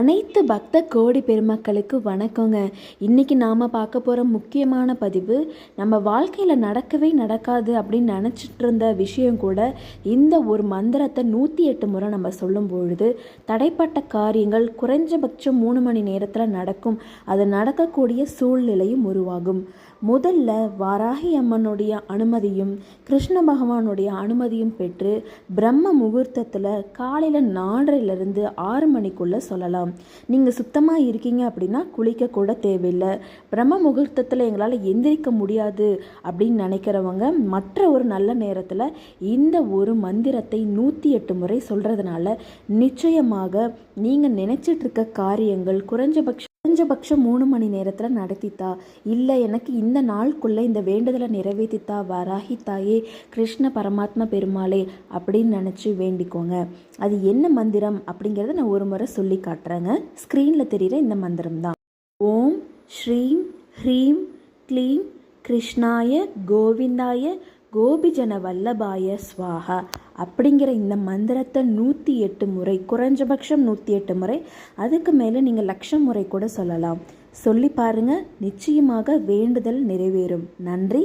அனைத்து பக்த கோடி பெருமக்களுக்கு வணக்கங்க. இன்றைக்கி நாம் பார்க்க போகிற முக்கியமான பதிவு நம்ம வாழ்க்கையில் நடக்கவே நடக்காது அப்படின்னு நினச்சிட்டு இருந்த விஷயம் கூட இந்த ஒரு மந்திரத்தை நூற்றி எட்டு முறை நம்ம சொல்லும் பொழுது தடைப்பட்ட காரியங்கள் குறைஞ்சபட்சம் மூணு மணி நேரத்தில் நடக்கும். அது நடக்கக்கூடிய சூழ்நிலையும் உருவாகும். முதல்ல வாராகி அம்மனுடைய அனுமதியும் கிருஷ்ண பகவானுடைய அனுமதியும் பெற்று பிரம்ம முகூர்த்தத்தில் காலையில் நாலரைலேருந்து ஆறு மணிக்குள்ளே சொல்லலாம். நீங்கள் சுத்தமாக இருக்கீங்க அப்படின்னா குளிக்க கூட தேவையில்லை. பிரம்ம முகூர்த்தத்தில் எங்களால் எந்திரிக்க முடியாது அப்படின்னு நினைக்கிறவங்க மற்ற ஒரு நல்ல நேரத்தில் இந்த ஒரு மந்திரத்தை நூற்றி எட்டு முறை சொல்கிறதுனால நிச்சயமாக நீங்கள் நினைச்சிட்டு இருக்க காரியங்கள் குறைஞ்சபட்சம் குறைஞ்சபட்சம் மூணு மணி நேரத்தில் நடத்தித்தா. இல்லை எனக்கு இந்த நாளுக்குள்ளே இந்த வேண்டுதலை நிறைவேற்றித்தா வராகி தாயே கிருஷ்ண பரமாத்மா பெருமாளே அப்படின்னு நினச்சி வேண்டிக்கோங்க. அது என்ன மந்திரம் அப்படிங்கிறத நான் ஒரு முறை சொல்லி காட்டுறேங்க. ஸ்க்ரீனில் தெரிகிற இந்த மந்திரம் தான். ஓம் ஸ்ரீம் ஹ்ரீம் க்ளீம் கிருஷ்ணாய கோவிந்தாய கோபிஜன வல்லபாய ஸ்வாஹா. அப்படிங்கிற இந்த மந்திரத்தை நூற்றி எட்டு முறை குறைஞ்சபட்சம் நூற்றி எட்டு முறை அதுக்கு மேலே நீங்கள் லட்சம் முறை கூட சொல்லலாம். சொல்லி பாருங்க நிச்சயமாக வேண்டுதல் நிறைவேறும். நன்றி.